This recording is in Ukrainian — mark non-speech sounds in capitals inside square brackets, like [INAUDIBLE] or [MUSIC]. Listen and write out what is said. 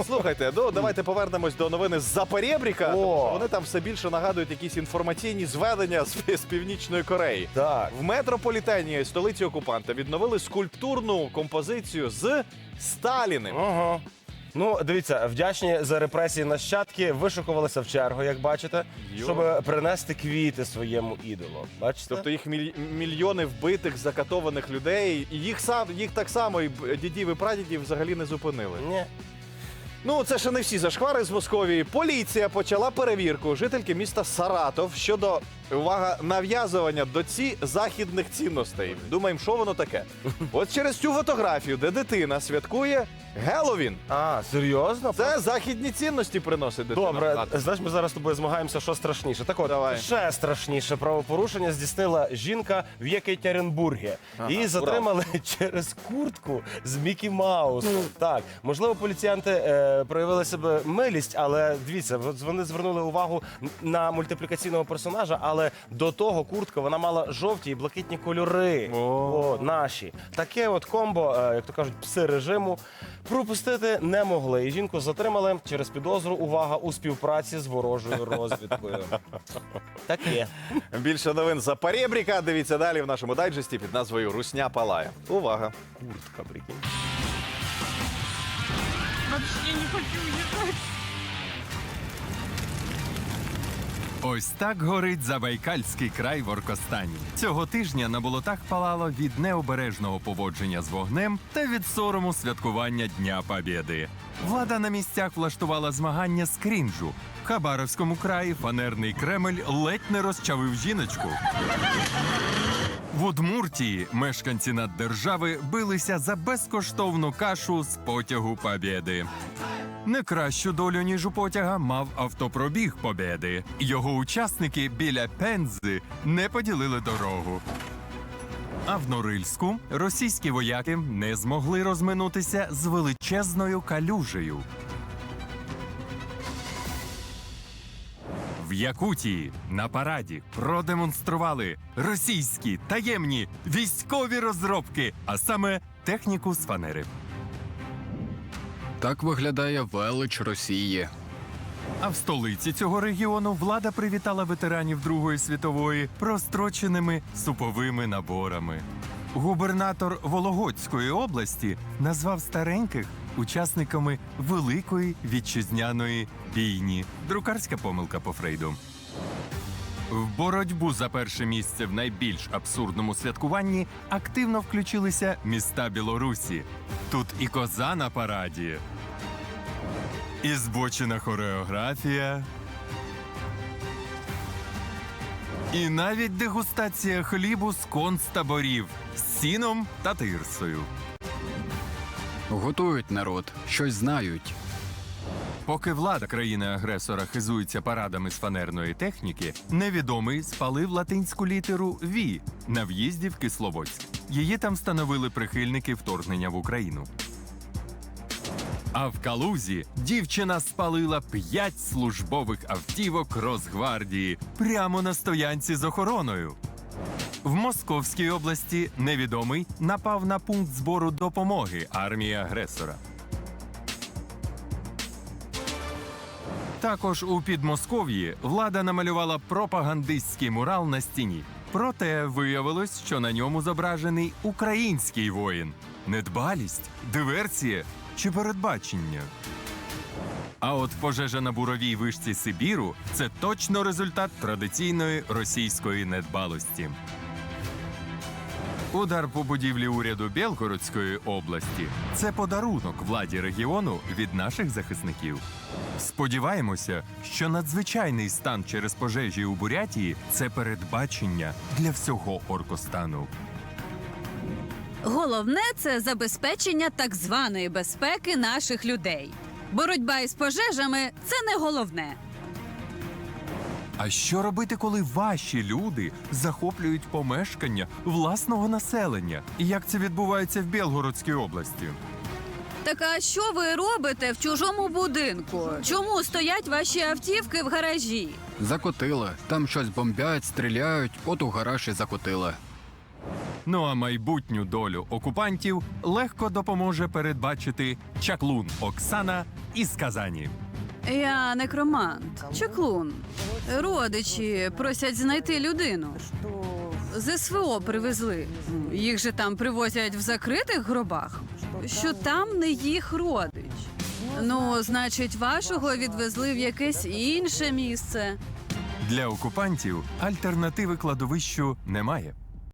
Е, слухайте, ну давайте повернемось до новини з Запорєбріка. О! тому що Вони там все більше нагадують якісь інформаційні зведення з, [LAUGHS] з північної Кореї. Так. В метрополітені столиці окупанта відновили скульптурну композицію з Сталіним. Ага. Ну, дивіться, вдячні за репресії нащадки вишукувалися в чергу, як бачите, Йо. щоб принести квіти своєму ідолу. Бачите? Тобто їх міль- мільйони вбитих, закатованих людей, і їх сам їх так само і б- дідів і прадідів взагалі не зупинили. Ні. Ну, це ще не всі зашквари з Московії. Поліція почала перевірку жительки міста Саратов щодо увага нав'язування доці західних цінностей. Думаємо, що воно таке? [LAUGHS] От через цю фотографію, де дитина святкує Геловін. А, серйозно? Це західні цінності приносить дитина. Добре, знаєш, ми зараз з тобою змагаємося, що страшніше. Так от, Давай. ще страшніше правопорушення здійснила жінка в Єкатеринбургі. Її затримали [LAUGHS] через куртку з Мікі Маус. Так, можливо, поліціянти е, проявили себе милість, але дивіться, от вони звернули увагу на мультиплікаційного персонажа, але до того куртка вона мала жовті і блакитні кольори. О. О, наші. Таке от комбо, е, як то кажуть, пси режиму. Пропустити не могли. І жінку затримали через підозру. Увага у співпраці з ворожою розвідкою. [LAUGHS] Таке. Більше новин з Запорєбріка. Дивіться далі в нашому дайджесті під назвою Русня палає. Увага! Куртка, прикинь. Вообще не хочу уезжать. Ось так горить Забайкальський край в Оркостані. Цього тижня на болотах палало від необережного поводження з вогнем та від сорому святкування Дня Побєди. Влада на місцях влаштувала змагання з крінжу. В Хабаровському краї фанерний Кремль ледь не розчавив жіночку. В Удмуртії мешканці наддержави билися за безкоштовну кашу з потягу Побєди. Не кращу долю, ніж у потяга, мав автопробіг Побєди. Його учасники біля Пензи не поділили дорогу. А в Норильську російські вояки не змогли розминутися з величезною калюжею. В Якутії на параді продемонстрували російські таємні військові розробки, а саме техніку з фанери. Так виглядає велич Росії. А в столиці цього регіону влада привітала ветеранів Другої світової простроченими суповими наборами. Губернатор Вологодської області назвав стареньких учасниками Великої вітчизняної бійні. Друкарська помилка по Фрейду. В боротьбу за перше місце в найбільш абсурдному святкуванні активно включилися міста Білорусі. Тут і коза на параді, і збочена хореографія. І навіть дегустація хлібу з концтаборів з сіном та тирсою. Готують народ, щось знають. Поки влада країни-агресора хизується парадами з фанерної техніки, невідомий спалив латинську літеру Ві на в'їзді в Кисловодськ. Її там встановили прихильники вторгнення в Україну. А в Калузі дівчина спалила п'ять службових автівок Росгвардії прямо на стоянці з охороною. В Московській області невідомий напав на пункт збору допомоги армії агресора. Також у Підмосков'ї влада намалювала пропагандистський мурал на стіні. Проте виявилось, що на ньому зображений український воїн. Недбалість, диверсія чи передбачення. А от пожежа на буровій вишці Сибіру це точно результат традиційної російської недбалості. Удар по будівлі уряду Білгородської області це подарунок владі регіону від наших захисників. Сподіваємося, що надзвичайний стан через пожежі у Бурятії це передбачення для всього Оркостану. Головне це забезпечення так званої безпеки наших людей. Боротьба із пожежами це не головне. А що робити, коли ваші люди захоплюють помешкання власного населення? І як це відбувається в Білгородській області? Так а що ви робите в чужому будинку? Чому стоять ваші автівки в гаражі? Закотила. Там щось бомбять, стріляють, от у гараж і закотила. Ну а майбутню долю окупантів легко допоможе передбачити чаклун Оксана із Казані. Я некромант, чеклун. Родичі просять знайти людину. З СВО привезли. Їх же там привозять в закритих гробах, що там не їх родич. Ну, значить, вашого відвезли в якесь інше місце. Для окупантів альтернативи кладовищу немає.